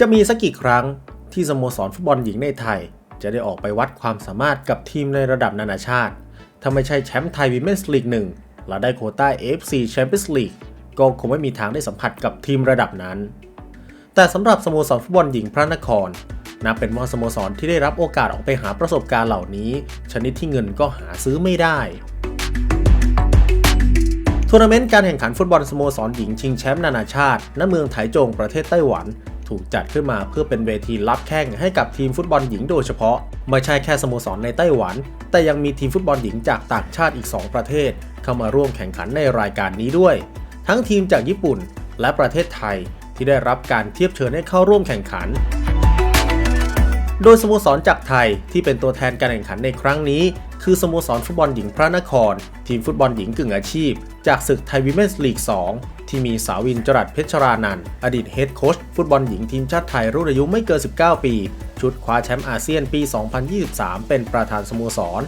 จะมีสักกี่ครั้งที่สโมสรฟุตบอลหญิงในไทย จะได้ออกไปวัดความสามารถกับทีมในระดับนานาชาติ ถ้าไม่ใช่แชมป์ไทยวิเ n s สลีกหนึ่งและได้โคต้า AFC Champions League ก็คงไม่มีทางได้สัมผัสกับทีมระดับนั้น แต่สำหรับสโมสรฟุตบอลหญิงพระนครนับเป็นว่าสโมสรที่ได้รับโอกาสออกไปหาประสบการณ์เหล่านี้ ชนิดที่เงินก็หาซื้อไม่ได้ทัวร์นาเมนต์การแข่งขันฟุตบอลสโมสรหญิงชิงแชมป์นานาชาติ ณ เมืองไถจงประเทศไต้หวัน ถูกจัดขึ้นมาเพื่อเป็นเวทีรับแข่งให้กับทีมฟุตบอลหญิงโดยเฉพาะ ไม่ใช่แค่สโมสรในไต้หวัน แต่ยังมีทีมฟุตบอลหญิงจากต่างชาติอีก 2 ประเทศ เข้ามาร่วมแข่งขันในรายการนี้ด้วย ทั้งทีมจากญี่ปุ่น และประเทศไทยที่ได้รับการเทียบเชิญให้เข้าร่วมแข่งขัน โดยสโมสรจากไทยที่เป็นตัวแทนการแข่งขันในครั้งนี้ คือสโมสรฟุตบอลหญิงพระนคร ทีมฟุตบอลหญิงกึ่งอาชีพ จากศึกไทยวิเ n s สลีก 2 ที่มีสาวินจรัสเพชรานันอดีตเฮดโค้ชฟุตบอลหญิงทีมชาติไทยรุ่นอายุไม่เกิน 19 ปี ชุดคว้าแชมป์อาเซียนปี 2023 เป็นประธานสโมสร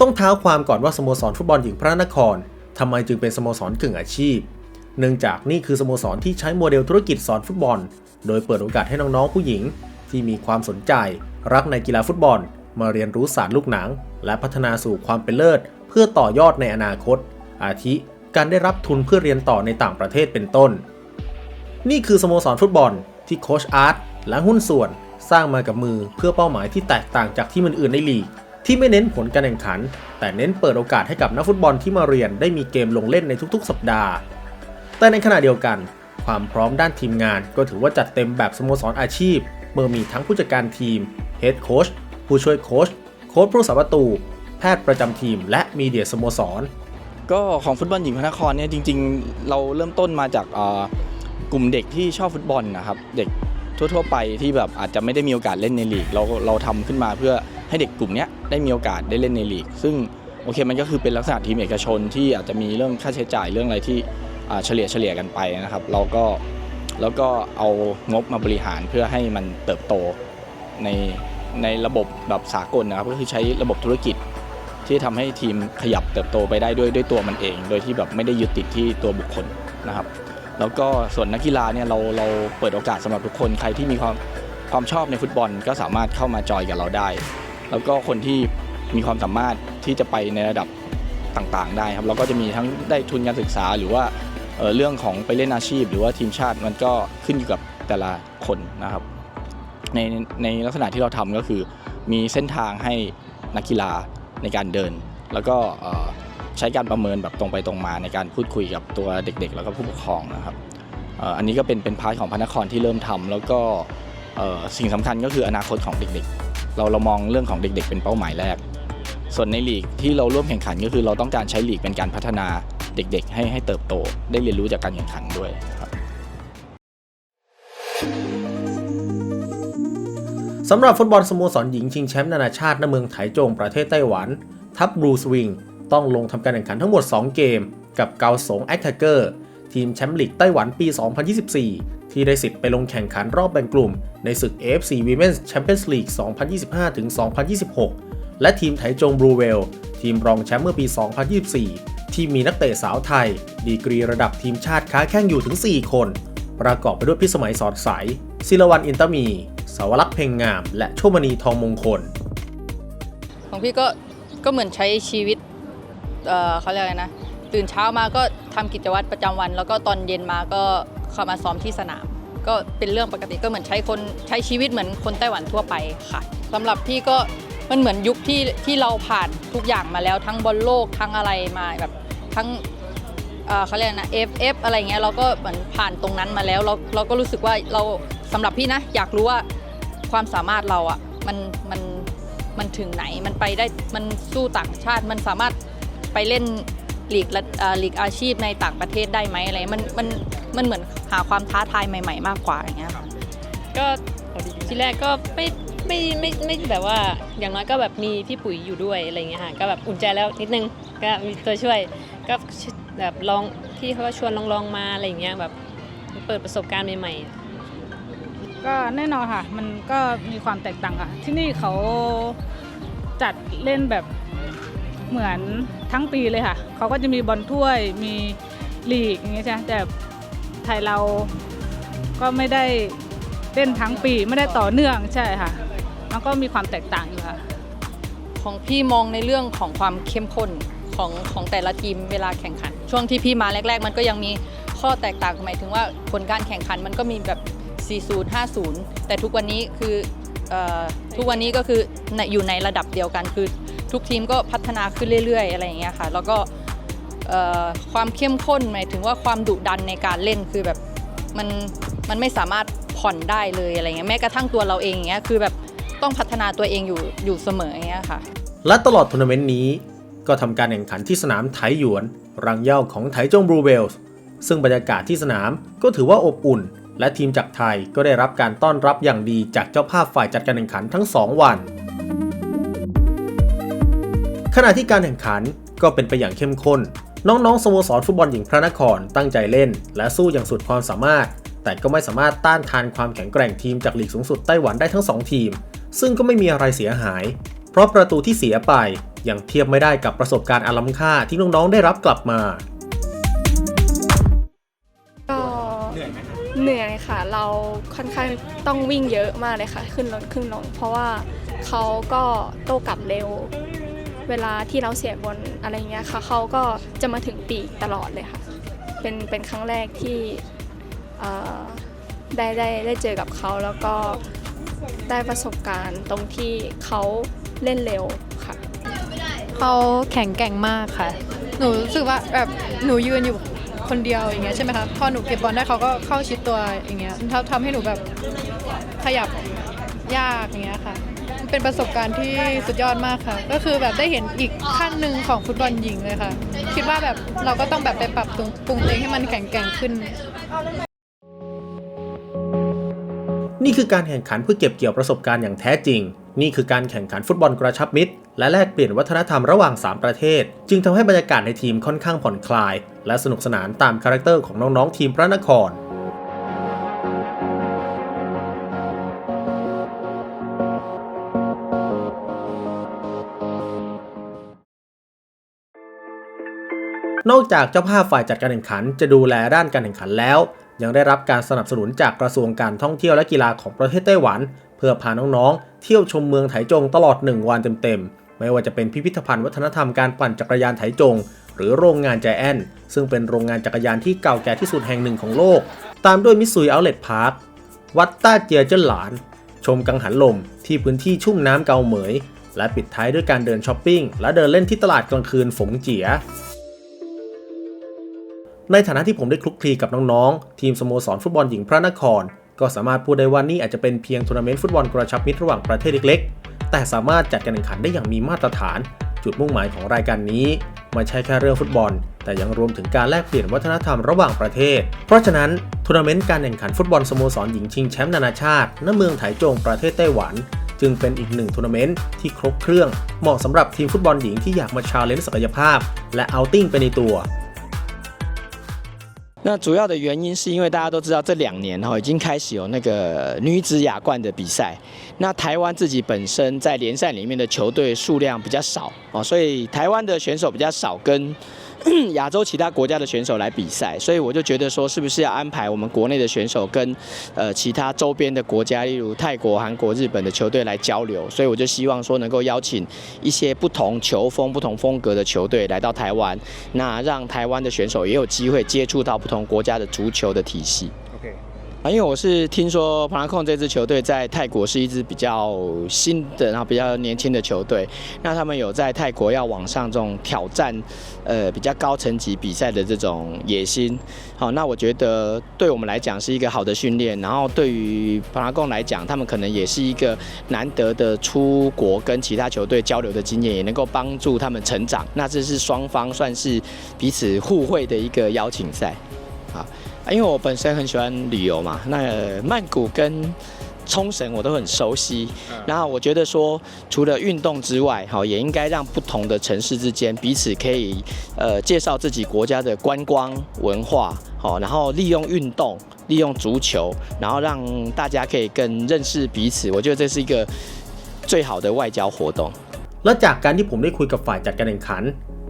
ต้องเท้าความก่อนว่าสโมสรฟุตบอลหญิงพระนครทำไมจึงเป็นสโมสรกึ่งอาชีพ เนื่องจากนี่คือสโมสรที่ใช้โมเดลธุรกิจสอนฟุตบอล โดยเปิดโอกาสให้น้องๆผู้หญิง ที่มีความสนใจ รักในกีฬาฟุตบอล มาเรียนรู้ศาสตร์ลูกหนัง และพัฒนาสู่ความเป็นเลิศ เพื่อต่อยอดในอนาคต อาทิ การได้รับทุนเพื่อเรียนต่อในต่างประเทศเป็นต้น นี่คือสโมสรฟุตบอลที่โคชอาร์ตและหุ้นส่วนสร้างมากับมือเพื่อเป้าหมายที่แตกต่างจากที่อื่นๆในลีก ที่ไม่เน้นผลการแข่งขัน แต่เน้นเปิดโอกาสให้กับนักฟุตบอลที่มาเรียนได้มีเกมลงเล่นในทุกๆ สัปดาห์ แต่ในขณะเดียวกัน ความพร้อมด้านทีมงานก็ถือว่าจัดเต็มแบบสโมสรอาชีพ เมื่อมีทั้งผู้จัดการทีมเฮดโค้ชผู้ช่วยโค้ชโค้ชผู้สาประตู แพทย์ประจำทีม และมีเดียสโมสร ก็ของฟุตบอลหญิงพระนครเนี่ยจริง ๆ เราเริ่มต้นมาจากกลุ่มเด็กที่ชอบฟุตบอลนะครับเด็กทั่ว ๆ ไปที่แบบอาจจะไม่ได้มีโอกาสเล่นในลีก เราเราทำขึ้นมาเพื่อให้เด็กกลุ่มนี้ได้มีโอกาสได้เล่นในลีก ซึ่งโอเคมันก็คือเป็นลักษณะทีมเอกชนที่อาจจะมีเรื่องค่าใช้จ่ายเรื่องอะไรที่เฉลี่ยเฉลี่ยกันไปนะครับ เราก็แล้วก็เอางบมาบริหารเพื่อให้มันเติบโตในในระบบแบบสากลนะครับ ก็คือใช้ระบบธุรกิจ ที่ทำให้ทีมขยับเติบโตไปได้ด้วยด้วยตัวมันเอง โดยที่แบบไม่ได้ยึดติดที่ตัวบุคคลนะครับ แล้วก็ส่วนนักกีฬาเนี่ยเราเราเปิดโอกาสสำหรับทุกคนใครที่มีความความชอบในฟุตบอลก็สามารถเข้ามาจอยกับเราได้ แล้วก็คนที่มีความสามารถที่จะไปในระดับต่างๆ ได้ครับเราก็จะมีทั้งได้ทุนการศึกษาหรือว่าเเรื่องของไปเล่นอาชีพ หรือว่าทีมชาติมันก็ขึ้นอยู่กับแต่ละคนนะครับ ในในลักษณะที่เราทำก็คือมีเส้นทางให้นักกีฬา ในการเดิน แล้วก็ใช้การประเมินแบบตรงไปตรงมาในการพูดคุยกับตัวเด็กๆ แล้วก็ผู้ปกครองนะครับอันนี้ก็เป็นเป็นพาร์ทของพระนครที่เริ่มทำแล้วก็สิ่งสำคัญก็คืออนาคตของเด็กๆ เราเรามองเรื่องของเด็ก ๆ เป็นเป้าหมายแรก ส่วนในลีกที่เราร่วมแข่งขันก็คือเราต้องการใช้ลีกเป็นการพัฒนาเด็กๆ ให้ให้เติบโตได้เรียนรู้จากการแข่งขันด้วย สำหรับฟุตบอลสโมสรหญิงชิงแชมป์นานาชาติณเมืองไถจงประเทศไต้หวัน ทัพบลูสวิงต้องลงทำการแข่งขันทั้งหมด 2 เกม กับเกาสงแอคแทเกอร์ทีมแชมป์ลีกไต้หวันปี 2024 ที่ได้สิทธิ์ไปลงแข่งขันรอบแบ่งกลุ่ม ในศึก AFC Women's Champions League 2025-2026 และทีมไถจงบลูเวล ทีมรองแชมป์เมื่อปี 2024 ที่มีนักเตะสาวไทย ดีกรีระดับทีมชาติค้าแข่งอยู่ถึง 4 คน ประกอบไปด้วยพิสมัยสอดใสศิลวันอินเตอร์มี สาวรักษ์เพ่งงาม และโชมณีทองมงคล ของพี่ก็ก็เหมือนใช้ชีวิตเอ่อเขาเรียกอะไรนะ ตื่นเช้ามาก็ทำกิจวัตรประจำวัน แล้วก็ตอนเย็นมาก็เข้ามาซ้อมที่สนาม ก็เป็นเรื่องปกติก็เหมือนใช้คนใช้ชีวิตเหมือนคนไต้หวันทั่วไปค่ะสำหรับพี่ก็มันเหมือนยุคที่ที่เราผ่านทุกอย่างมาแล้วทั้งบอลโลกทั้งอะไรมาแบบทั้ง เอ่อเขาเรียกอะไรนะ FF อะไรเงี้ยเราก็เหมือนผ่านตรงนั้นมาแล้ว เราเราก็รู้สึกว่าเราสำหรับพี่นะ อยากรู้ว่า ความสามารถเราอะมันมันมันถึงไหนมันไปได้มันสู้ต่างชาติ มันสามารถไปเล่นลีกระเอ่อลีกอาชีพในต่างประเทศได้ไหมอะไรมันมันมันเหมือนหาความท้าทายใหม่ ๆ มากกว่าอย่างเงี้ยค่ะก็ทีแรกก็ไม่ไม่ไม่ไม่ไม่แบบว่าอย่างน้อยก็แบบมีพี่ปุ๋ยอยู่ด้วยอะไรเงี้ยค่ะก็แบบอุ่นใจแล้วนิดนึงก็มีตัวช่วยก็แบบลองพี่เขาก็ชวนลองลองๆมาอะไรเงี้ยแบบเปิดประสบการณ์ใหม่ๆ ก็แน่นอนค่ะ มันก็มีความแตกต่างค่ะ ที่นี่เขาจัดเล่นแบบเหมือนทั้งปีเลยค่ะ เขาก็จะมีบอลถ้วย มีลีกอย่างเงี้ยใช่ไหมแต่ไทยเราก็ไม่ได้เล่นทั้งปีไม่ได้ต่อเนื่องใช่ค่ะมันก็มีความแตกต่างอยู่ค่ะ ของพี่มองในเรื่องของความเข้มข้นของของแต่ละทีมเวลาแข่งขัน ช่วงที่พี่มาแรก ๆ มันก็ยังมีข้อแตกต่างหมายถึงว่าผลการแข่งขันมันก็มีแบบ 40 50 แต่ทุกวันนี้คือเอ่อทุกวันนี้ก็คือในอยู่ในระดับเดียวกัน คือทุกทีมก็พัฒนาขึ้นเรื่อยๆ อะไรอย่างเงี้ยค่ะ แล้วก็เอ่อความเข้มข้นหมายถึงว่าความดุดันในการเล่นคือแบบมันมันไม่สามารถผ่อนได้เลยอะไรเงี้ยแม้กระทั่งตัวเราเองอย่างเงี้ยคือแบบต้องพัฒนาตัวเองอยู่อยู่เสมออย่างเงี้ยค่ะ และตลอดทัวร์นาเมนต์นี้ ก็ทำการแข่งขันที่สนามไถหยวน รังเหย้าของไถจงบลูเวลส์ซึ่งบรรยากาศที่สนามก็ถือว่าอบอุ่น และทีมจากไทยก็ได้รับการต้อนรับอย่างดีจากเจ้าภาพฝ่ายจัดการแข่งขันทั้ง 2 วัน ขณะที่การแข่งขันก็เป็นไปอย่างเข้มข้น น้องๆสโมสรฟุตบอลหญิงพระนครตั้งใจเล่น และสู้อย่างสุดความสามารถ แต่ก็ไม่สามารถต้านทานความแข็งแกร่งทีมจากลีกสูงสุดไต้หวันได้ทั้งสองทีม ซึ่งก็ไม่มีอะไรเสียหาย เพราะประตูที่เสียไปยังเทียบไม่ได้กับประสบการณ์อันล้ำค่าที่น้องๆได้รับกลับมา เหนื่อยค่ะ เราค่อนข้างต้องวิ่งเยอะมากเลยค่ะ ขึ้นรถขึ้นลง เพราะว่าเขาก็โต้กลับเร็ว เวลาที่เราเสียบอลอะไรเงี้ยค่ะเขาก็จะมาถึงปีกตลอดเลยค่ะ เป็นเป็นครั้งแรกที่ได้ได้ได้เจอกับเขาแล้วก็ได้ประสบการณ์ตรงที่เขาเล่นเร็วค่ะเขาแข็งแกร่งมากค่ะ หนูรู้สึกว่าแบบหนูยืนอยู่ คนเดียวอย่างเงี้ยใช่ไหมคะพอหนูเก็บบอลได้เขาก็เข้าชิดตัวอย่างเงี้ยทำทำให้หนูแบบขยับยากอย่างเงี้ยค่ะ เป็นประสบการณ์ที่สุดยอดมากค่ะ ก็คือแบบได้เห็นอีกขั้นหนึ่งของฟุตบอลหญิงเลยค่ะ คิดว่าแบบเราก็ต้องแบบไปปรับปรุงปรุงตัวเองให้มันแข็งแกร่งขึ้น นี่คือการแข่งขันเพื่อเก็บเกี่ยวประสบการณ์อย่างแท้จริง นี่คือการแข่งขันฟุตบอลกระชับมิตร และแลกเปลี่ยนวัฒนธรรมระหว่าง 3 ประเทศ จึงทำให้บรรยากาศในทีมค่อนข้างผ่อนคลาย และสนุกสนานตามคาแรคเตอร์ของน้องๆทีมพระนครนอกจากเจ้าภาพฝ่ายจัดการแข่งขันจะดูแลด้านการแข่งขันแล้ว ยังได้รับการสนับสนุนจากกระทรวงการท่องเที่ยวและกีฬาของประเทศไต้หวัน เพื่อพาน้องๆ เที่ยวชมเมืองไถจงตลอด 1 วันเต็มๆ ไม่ว่าจะเป็นพิพิธภัณฑ์วัฒนธรรมการปั่นจักรยานไถจง หรือโรงงานใจแอนซึ่งเป็นโรงงานจักรยานที่เก่าแก่ที่สุดแห่งหนึ่งของโลก ตามด้วยมิสซุยเอาเลตพาร์ควัดต้าเจียเจิ้นหลาน ชมกังหันลมที่พื้นที่ชุ่มน้ำเกาเหมย และปิดท้ายด้วยการเดินช้อปปิ้ง และเดินเล่นที่ตลาดกลางคืนฝงเจียในฐานะที่ผมได้คลุกคลีกับน้องๆ ทีมสโมสรฟุตบอลหญิงพระนคร ก็สามารถพูดได้ว่านี่อาจจะเป็นเพียงทัวร์นาเมนต์ฟุตบอลกระชับมิตรระหว่างประเทศเล็กๆ แต่สามารถจัดการแข่งขันได้อย่างมีมาตรฐาน จุดมุ่งหมายของรายการนี้ไม่ใช่แค่เรื่องฟุตบอล แต่ยังรวมถึงการแลกเปลี่ยนวัฒนธรรมระหว่างประเทศ เพราะฉะนั้นทัวร์นาเมนต์การแข่งขันฟุตบอลสโมสรหญิงชิงแชมป์นานาชาติณเมืองไถจงประเทศไต้หวัน จึงเป็นอีกหนึ่งทัวร์นาเมนต์ที่ครบเครื่อง เหมาะสำหรับทีมฟุตบอลหญิงที่อยากมาชาเลนจ์ศักยภาพ และเอาติ้งไปในตัว 那主要的原因是因为大家都知道这两年哈已经开始有那个女子亚冠的比赛，那台湾自己本身在联赛里面的球队数量比较少哦，所以台湾的选手比较少跟 亚洲其他国家的选手来比赛，所以我就觉得说是不是要安排我们国内的选手跟呃其他周边的国家，例如泰国、韩国、日本的球队来交流，所以我就希望说能够邀请一些不同球风、不同风格的球队来到台湾，那让台湾的选手也有机会接触到不同国家的足球的体系。因为我是听说庞拉控这支球队在泰国是一支比较新的，然后比较年轻的球队。那他们有在泰国要往上这种挑战，呃，比较高层级比赛的这种野心。好，那我觉得对我们来讲是一个好的训练，然后对于庞拉贡来讲，他们可能也是一个难得的出国跟其他球队交流的经验，也能够帮助他们成长。那这是双方算是彼此互惠的一个邀请赛。好。因为我本身很喜欢旅游嘛，那呃曼谷跟冲绳我都很熟悉。然后我觉得说，除了运动之外，好，也应该让不同的城市之间彼此可以呃介绍自己国家的观光文化，好，然后利用运动，利用足球，然后让大家可以更认识彼此。我觉得这是一个最好的外交活动。 และจากการที่ผมได้คุยกับฝ่ายจัดการแข่งขัน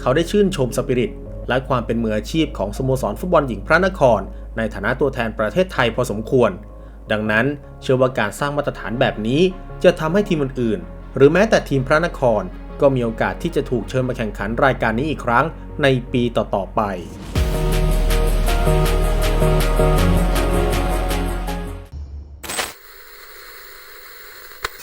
เขาได้ชื่นชมสปิริต และความเป็นมืออาชีพของสโมสรฟุตบอลหญิงพระนคร ในฐานะตัวแทนประเทศไทยพอสมควร ดังนั้นเชื่อว่าการสร้างมาตรฐานแบบนี้ จะทำให้ทีมอื่นๆ หรือแม้แต่ทีมพระนคร ก็มีโอกาสที่จะถูกเชิญมาแข่งขันรายการนี้อีกครั้งในปีต่อๆไป